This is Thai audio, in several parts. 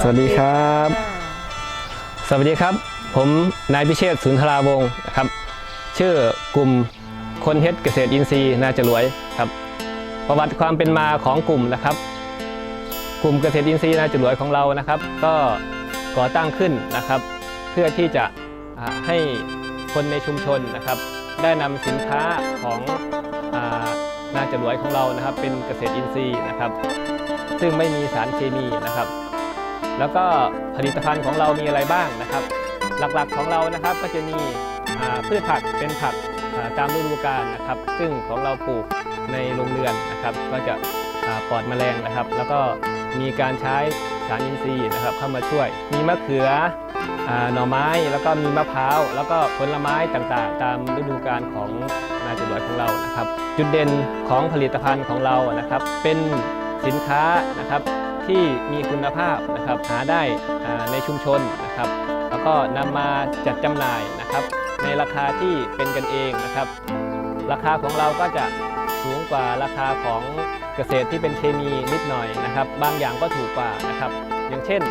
สวัสดีครับ สวัสดีครับ ผมนายพิเชษฐ์สุนทราวงศ์นะครับ ชื่อกลุ่มคนเฮ็ดเกษตรอินทรีย์นาจรวยครับ ประวัติความเป็นมาของกลุ่มนะครับ กลุ่มเกษตรอินทรีย์นาจรวยของเรานะครับ ก็ก่อตั้งขึ้นนะครับ เพื่อที่จะให้คนในชุมชนนะครับ ได้นำสินค้าของอานาจรวยของเรานะครับ เป็นเกษตรอินทรีย์นะครับ ซึ่งไม่มีสารเคมีนะครับ แล้วก็ผลิตภัณฑ์ของเรามีอะไรบ้างนะครับ หลักๆของเรานะครับก็จะมีพืชผักเป็นผักตามฤดูกาลนะครับ ซึ่งของเราปลูกในโรงเรือนนะครับ ก็จะปลอดแมลงนะครับ แล้วก็มีการใช้สารอินทรีย์นะครับเข้ามาช่วย มีมะเขืออหน่อไม้แล้วก็มีมะพร้าว แล้วก็ผลไม้ต่างๆ ตามฤดูกาลของนาจรวดของเรานะครับ จุดเด่นของผลิตภัณฑ์ของเรานะครับ เป็นสินค้านะครับ ที่มีคุณภาพนะครับหาได้ในชุมชนนะครับ แล้วก็นำมาจัดจำหน่ายนะครับ ในราคาที่เป็นกันเองนะครับ ราคาของเราก็จะสูงกว่าราคาของเกษตรที่เป็นเคมีนิดหน่อยนะครับ บางอย่างก็ถูกกว่านะครับ อย่างเช่น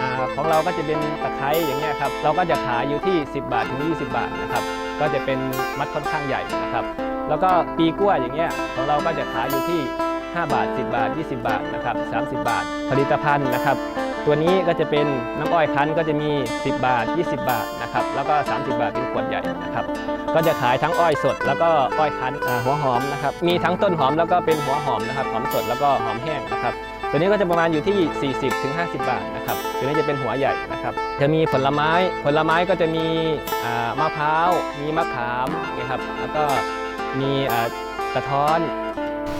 อของเราก็จะเป็นตะไคร้อย่างเงี้ยครับเราก็จะขายอยู่ที่ 10 บาทถึง 20 บาทนะครับก็จะเป็นมัดค่อนข้างใหญ่นะครับ แล้วก็ปีกล้วยอย่างเงี้ยของเราก็จะขายอยู่ที่ 5 บาท 10 บาท 20 บาทนะครับ30 บาท ผลิตภัณฑ์นะครับ ตัวนี้ก็จะเป็นน้ำอ้อยคั้นก็จะมี 10 บาท 20 บาทนะครับแล้วก็ 30 บาทเป็นขวดใหญ่นะครับก็จะขายทั้งอ้อยสด แล้วก็อ้อยคั้นหัวหอมนะครับมีทั้งต้นหอมแล้วก็เป็นหัวหอมนะครับหอมสดแล้วก็หอมแห้งนะครับตัวนี้ก็จะประมาณอยู่ที่ 40ถึง50 บาทนะครับตัวนี้จะเป็นหัวใหญ่นะครับ จะมีผลไม้ ผลไม้ก็จะมีมะพร้าว มีมะขามนะครับ แล้วก็มีกระท้อน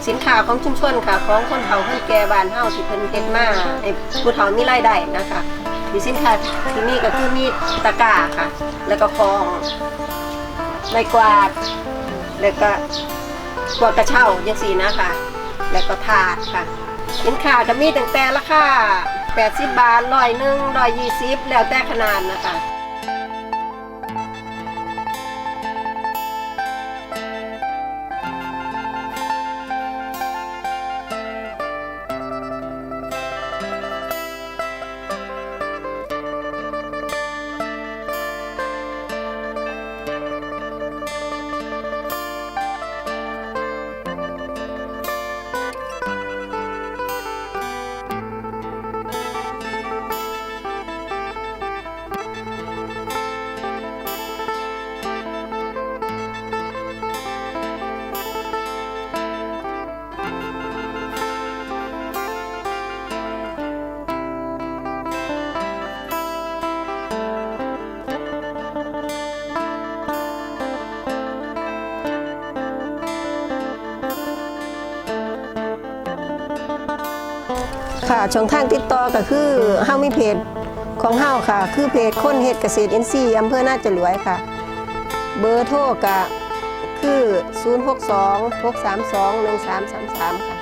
สินค้าของชุมชนค่ะ ของคนเฒ่าคนแก่บ้านเฮาที่เพิ่นเฮ็ดมาให้ผู้เฒ่ามีรายได้นะคะมีสินค้าที่นี่ก็คือมีตะกร้าค่ะ แล้วก็ฟองไม้กวาดแล้วก็กวาดกระเช้าจังซี่นะคะแล้วก็ถาดค่ะ สินค้าก็มีตั้งแต่ราคา80 บาทร้อยหนึ่งร้อยยี่สิบแล้วแต่ขนาดนะคะ ค่ะช่องทางติดต่อก็คือเฮามีเพจของเฮาค่ะ คือเพจคนเฮ็ดเกษตรอินทรีย์อำเภอนาจรวยค่ะ เบอร์โทรก็คือ 062 632 1333 ค่ะ